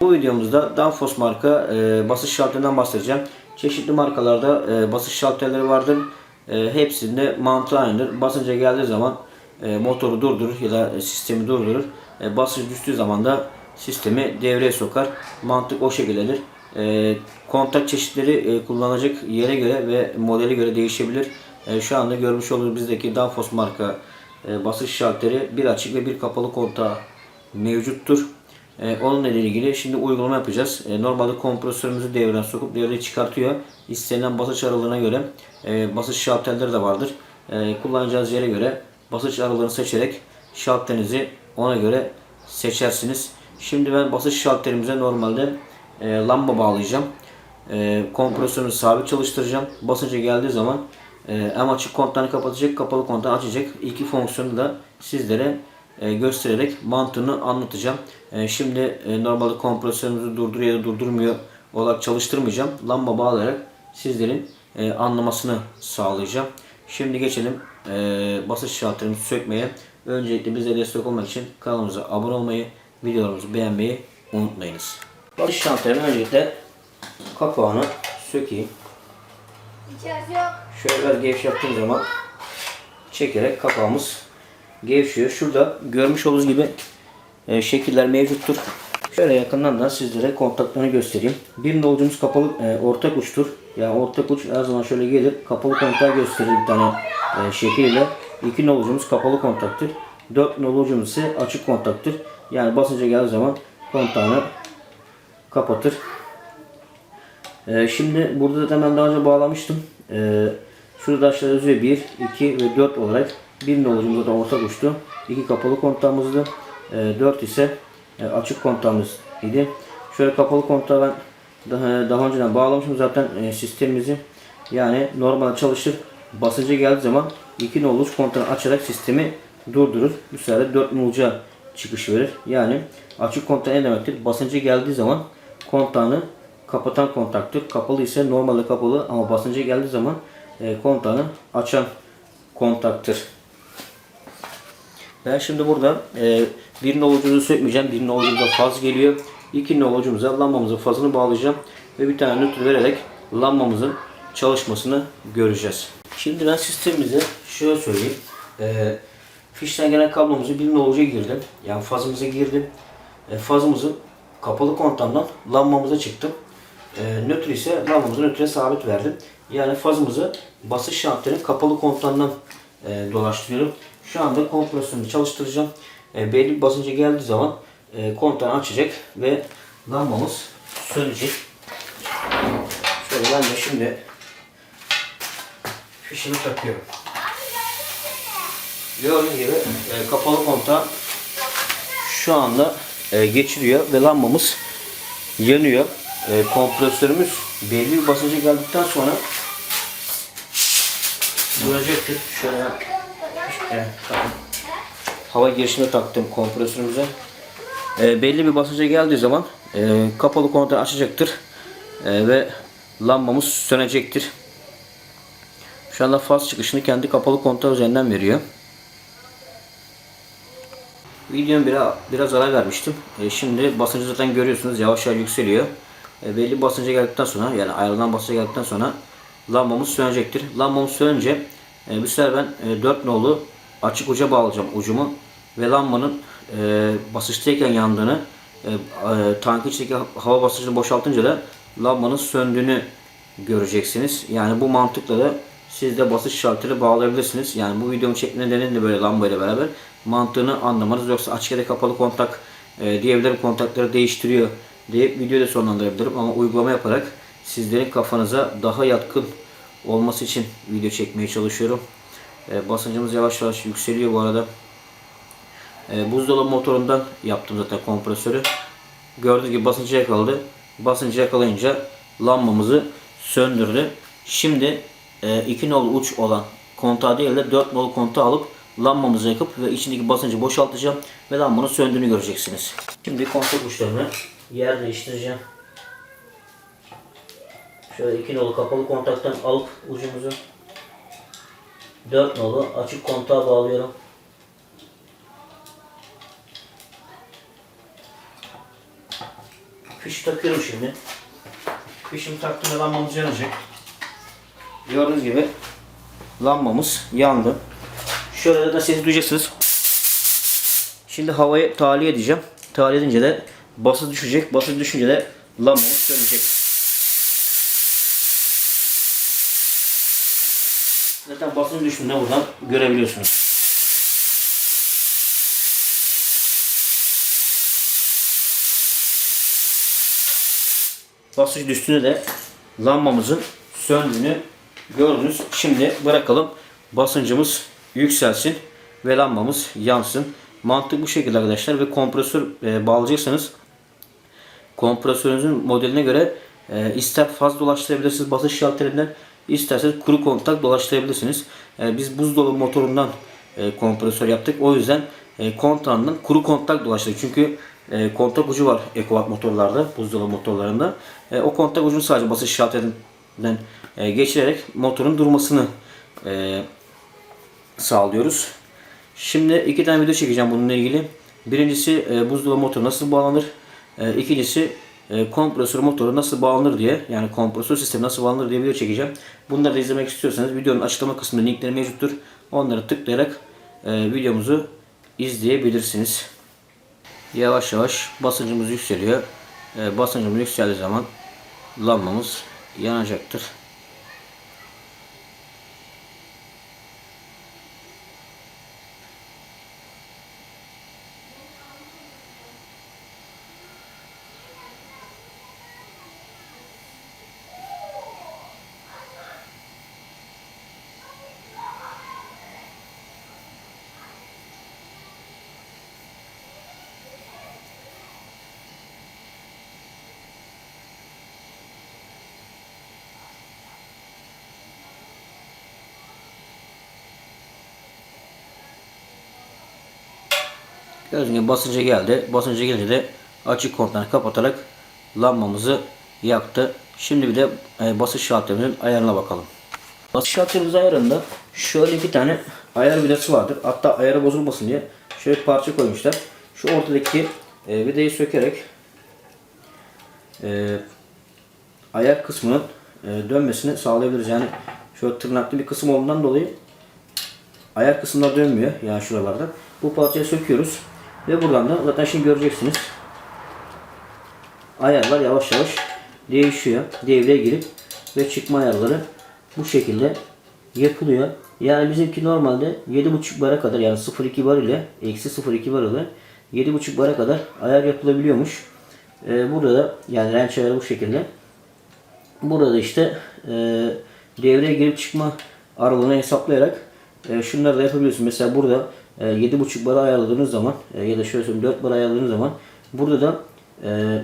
Bu videomuzda Danfoss marka e, basış şalterinden bahsedeceğim. Çeşitli markalarda e, basış şalterleri vardır. E, hepsinde mantığı aynıdır. Basınca geldiği zaman e, motoru durdurur ya da sistemi durdurur. E, basınç düştüğü zaman da sistemi devreye sokar. Mantık o şekildedir. E, kontak çeşitleri e, kullanacak yere göre ve modele göre değişebilir. E, şu anda görmüş olduğunuz bizdeki Danfoss marka e, basış şalteri bir açık ve bir kapalı kontağı mevcuttur. E, onunla ilgili şimdi uygulama yapacağız. E, normalde kompresörümüzü devreden sokup devreye çıkartıyor. İstenilen basınç aralığına göre e, basınç şalterleri de vardır. E, kullanacağınız yere göre basınç aralığını seçerek şalterinizi ona göre seçersiniz. Şimdi ben basınç şalterimize normalde e, lamba bağlayacağım. E, sabit çalıştıracağım. Basınca geldiği zaman e, hem açık kontağını kapatacak, kapalı kontağı açacak. İki fonksiyonu da sizlere göstererek mantığını anlatacağım. E, şimdi e, normalde kompresörümüzü durduruyor ya da durdurmuyor olarak çalıştırmayacağım. Lamba bağlayarak sizlerin e, anlamasını sağlayacağım. Şimdi geçelim e, basınç şalterimizi sökmeye. Öncelikle bize destek olmak için kanalımıza abone olmayı, videolarımızı beğenmeyi unutmayınız. Basınç şalterimin öncelikle kapağını sökeyim. Şöyle biraz gevşek yaptığım zaman çekerek kapağımız gevşiyor. Şurada görmüş olduğunuz gibi e, şekiller mevcuttur. Şöyle yakından da sizlere kontaklarını göstereyim. Bir nolucumuz kapalı e, ortak uçtur. Yani ortak uç her zaman şöyle gelir. Kapalı kontağı gösterir bir tane e, şekliyle. İki nolucumuz kapalı kontaktır. Dört nolucumuz ise açık kontaktır. Yani basınca geldiği zaman kontağını kapatır. Ee, şimdi burada zaten ben daha önce bağlamıştım. Ee, şurada aşağıda yazıyor 1, 2 ve 4 olarak. Bir nolucumuz zaten ortak uçtu. 2 kapalı kontağımızdı. Ee, 4 ise e, açık kontağımız idi. Şöyle kapalı kontağı ben daha, daha önceden bağlamışım zaten e, sistemimizi. Yani normal çalışır. Basınca geldiği zaman 2 noluç kontağını açarak sistemi durdurur. Bu sefer de 4 noluca çıkış verir. Yani açık kontağı ne demektir? Basıncı geldiği zaman kontağını kapatan kontaktır. Kapalı ise normalde kapalı ama basınca geldiği zaman e, kontağını açan kontaktır. Ben şimdi burada e, bir nolucumuzu sökmeyeceğim. Bir nolucumuza faz geliyor. İki nolucumuza lambamızın fazını bağlayacağım. Ve bir tane nötr vererek lambamızın çalışmasını göreceğiz. Şimdi ben sistemimize şöyle söyleyeyim. E, fişten gelen kablomuzu bir noluca girdim. Yani fazımıza girdim. E, fazımızın kapalı kontağından lambamıza çıktım. E, nötr ise lambamızı nötre sabit verdim. Yani fazımızı basış şalterinin kapalı kontağından e, dolaştırıyorum. Şu anda kompresörünü çalıştıracağım. E, belli bir basınca geldiği zaman e, kontağını açacak ve lambamız sönecek. Şöyle ben de şimdi fişimi takıyorum. Gördüğünüz gibi e, kapalı kontağı şu anda e, geçiriyor ve lambamız yanıyor. E, kompresörümüz belli bir basınca geldikten sonra duracaktır. Şöyle hava girişine taktım kompresörümüze. E, belli bir basınca geldiği zaman e, kapalı kontağı açacaktır E, ve lambamız sönecektir. Şu anda faz çıkışını kendi kapalı kontağı üzerinden veriyor. Videomu biraz, biraz ara vermiştim. E, şimdi basıncı zaten görüyorsunuz yavaş yavaş yükseliyor. E, belli basınca geldikten sonra yani ayrılan basınca geldikten sonra lambamız sönecektir. Lambamız sönünce e, bu sefer ben e, 4 nolu açık uca bağlayacağım ucumu ve lambanın e, basınçtayken yandığını e, e, tankın içindeki hava basıncını boşaltınca da lambanın söndüğünü göreceksiniz. Yani bu mantıkla da siz de basınç şalteri bağlayabilirsiniz. Yani bu videomu çekme nedeni de böyle lambayla beraber mantığını anlamanız. Yoksa açık ya da kapalı kontak e, diyebilirim kontakları değiştiriyor diye videoyu da sonlandırabilirim. Ama uygulama yaparak sizlerin kafanıza daha yatkın olması için video çekmeye çalışıyorum. E, basıncımız yavaş yavaş yükseliyor bu arada. E, buzdolabı motorundan yaptım zaten kompresörü. Gördüğünüz gibi basıncı yakaladı. Basıncı yakalayınca lambamızı söndürdü. Şimdi e, 2 nolu uç olan kontağı değil de 4 nolu kontağı alıp lambamızı yakıp ve içindeki basıncı boşaltacağım ve lambanın söndüğünü göreceksiniz. Şimdi kontak uçlarını yer değiştireceğim. Şöyle 2 nolu kapalı kontaktan alıp ucumuzu 4 nolu açık kontağa bağlıyorum. Fişi takıyorum şimdi. Fişimi taktığımda lambamız yanacak. Gördüğünüz gibi lambamız yandı. Şöyle de sesi duyacaksınız. Şimdi havayı tahliye edeceğim. Tahliye edince de basınç düşecek. Basınç düşünce de lambamız sönecek. Zaten basınç düştüğünde buradan görebiliyorsunuz. Basınç düştüğünde de lambamızın söndüğünü gördünüz. Şimdi bırakalım basıncımız yükselsin ve lambamız yansın. Mantık bu şekilde arkadaşlar ve kompresör e, bağlayacaksanız kompresörünüzün modeline göre e, ister faz dolaştırabilirsiniz basınç şalterinden isterseniz kuru kontak dolaştırabilirsiniz. E, biz buzdolabı motorundan e, kompresör yaptık. O yüzden e, kontağından kuru kontak dolaştırdık. Çünkü e, kontak ucu var EcoVac motorlarda, buzdolabı motorlarında. E, o kontak ucunu sadece basınç şalterinden e, geçirerek motorun durmasını sağlıyoruz. Şimdi iki tane video çekeceğim bununla ilgili. Birincisi e, buzdolabı motoru nasıl bağlanır? E, ikincisi e, kompresör motoru nasıl bağlanır diye yani kompresör sistemi nasıl bağlanır diye video çekeceğim. Bunları da izlemek istiyorsanız videonun açıklama kısmında linkleri mevcuttur. Onları tıklayarak e, videomuzu izleyebilirsiniz. Yavaş yavaş basıncımız yükseliyor. E, basıncımız yükseldiği zaman lambamız yanacaktır. Gördüğünüz gibi basınca geldi. Basınca gelince de açık kontağını kapatarak lambamızı yaktı. Şimdi bir de e, basınç şalterimizin ayarına bakalım. Basınç şalterimizin ayarında şöyle iki tane ayar vidası vardır. Hatta ayarı bozulmasın diye şöyle bir parça koymuşlar. Şu ortadaki e, vidayı sökerek e, ayar kısmının e, dönmesini sağlayabiliriz. Yani şöyle tırnaklı bir kısım olduğundan dolayı ayar kısımlar dönmüyor. Yani şuralarda. Bu parçayı söküyoruz. Ve buradan da zaten şimdi göreceksiniz. Ayarlar yavaş yavaş değişiyor. Devreye girip ve çıkma ayarları bu şekilde yapılıyor. Yani bizimki normalde 7.5 bara kadar yani 0.2 bar ile eksi 0.2 bar ile 7.5 bara kadar ayar yapılabiliyormuş. Ee, burada da yani renç ayarı bu şekilde. Burada işte e, devreye girip çıkma aralığını hesaplayarak e, şunları da yapabiliyorsun. Mesela burada 7.5 bara ayarladığınız zaman e, ya da şöyle söyleyeyim 4 bara ayarladığınız zaman burada da e,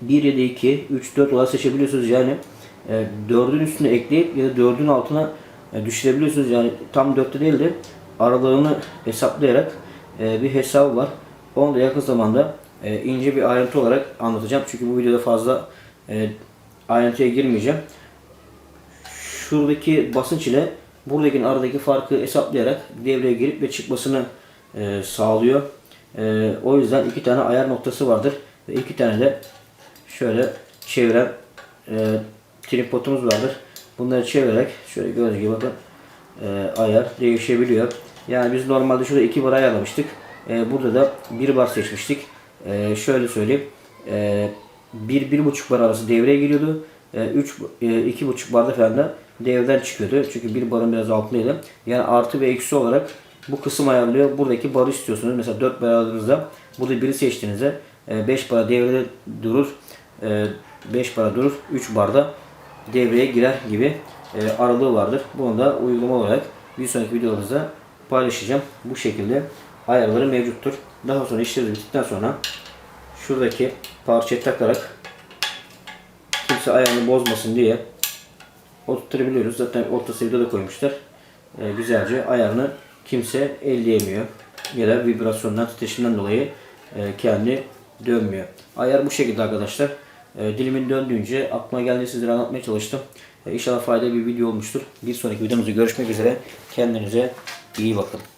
1 ya da 2, 3, 4 olarak seçebiliyorsunuz. Yani e, 4'ün üstüne ekleyip ya da 4'ün altına e, düşürebiliyorsunuz. Yani tam 4'te değil de aralarını hesaplayarak e, bir hesabı var. Onu da yakın zamanda e, ince bir ayrıntı olarak anlatacağım. Çünkü bu videoda fazla e, ayrıntıya girmeyeceğim. Şuradaki basınç ile buradaki aradaki farkı hesaplayarak devreye girip ve çıkmasını e, sağlıyor. E, o yüzden iki tane ayar noktası vardır ve iki tane de şöyle çeviren e, tripodumuz vardır. Bunları çevirerek şöyle gördüğünüz gibi bakın e, ayar değişebiliyor. Yani biz normalde şurada 2 bar ayarlamıştık. E, burada da 1 bar seçmiştik. E, şöyle söyleyeyim. E, 1-1,5 bar arası devreye giriyordu. 3 e, 2,5 barda falan da devreden çıkıyordu. Çünkü bir barın biraz altındaydı. Yani artı ve eksi olarak bu kısım ayarlıyor. Buradaki barı istiyorsunuz. Mesela 4 bar aldığınızda burada biri seçtiğinizde 5 bara devrede durur. 5 para durur. 3 barda devreye girer gibi e, aralığı vardır. Bunu da uygulama olarak bir sonraki videolarımızda paylaşacağım. Bu şekilde ayarları mevcuttur. Daha sonra işleri bittikten sonra şuradaki parçayı takarak kimse ayarını bozmasın diye oturtabiliyoruz. Zaten ortası videoda koymuşlar. E, güzelce ayarını kimse elleyemiyor. Ya da vibrasyondan, titreşimden dolayı e, kendi dönmüyor. Ayar bu şekilde arkadaşlar. E, dilimin döndüğünce aklıma geldiği sizlere anlatmaya çalıştım. E, inşallah faydalı bir video olmuştur. Bir sonraki videomuzda görüşmek üzere. Kendinize iyi bakın.